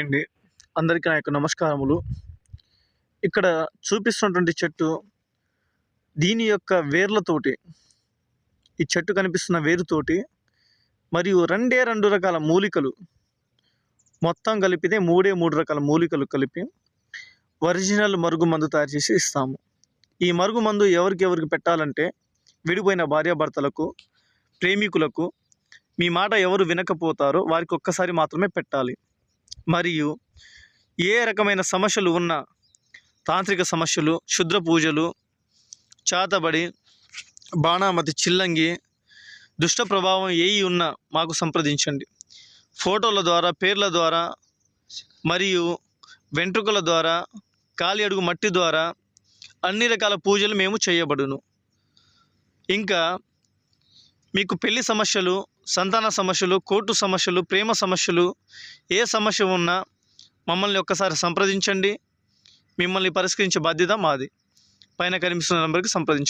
అండి అందరికీ నా యొక్క నమస్కారములు. ఇక్కడ చూపిస్తున్నటువంటి చెట్టు దీని యొక్క వేర్లతోటి ఈ చెట్టు కనిపిస్తున్న వేరుతోటి మరియు రెండే రెండు రకాల మూలికలు మొత్తం కలిపితే మూడే మూడు రకాల మూలికలు కలిపి ఒరిజినల్ మరుగు మందు తయారు చేసి ఇస్తాము. ఈ మరుగు మందు ఎవరికి ఎవరికి పెట్టాలంటే విడిపోయిన భార్యాభర్తలకు ప్రేమికులకు మీ మాట ఎవరు వినకపోతారో వారికి ఒక్కసారి మాత్రమే పెట్టాలి. మరియు ఏ రకమైన సమస్యలు ఉన్నా తాంత్రిక సమస్యలు క్షుద్ర పూజలు చాతబడి బాణామతి చిల్లంగి దుష్ట ప్రభావం ఏయి ఉన్నా మాకు సంప్రదించండి. ఫోటోల ద్వారా పేర్ల ద్వారా మరియు వెంట్రుకల ద్వారా కాలి అడుగు మట్టి ద్వారా అన్ని రకాల పూజలు మేము చేయబడును. ఇంకా మీకు పెళ్ళి సమస్యలు సంతాన సమస్యలు కోర్టు సమస్యలు ప్రేమ సమస్యలు ఏ సమస్య ఉన్నా మమ్మల్ని ఒక్కసారి సంప్రదించండి. మిమ్మల్ని పరిష్కరించే బాధ్యత మాది. పైన కనిపిస్తున్న నెంబర్కి సంప్రదించండి.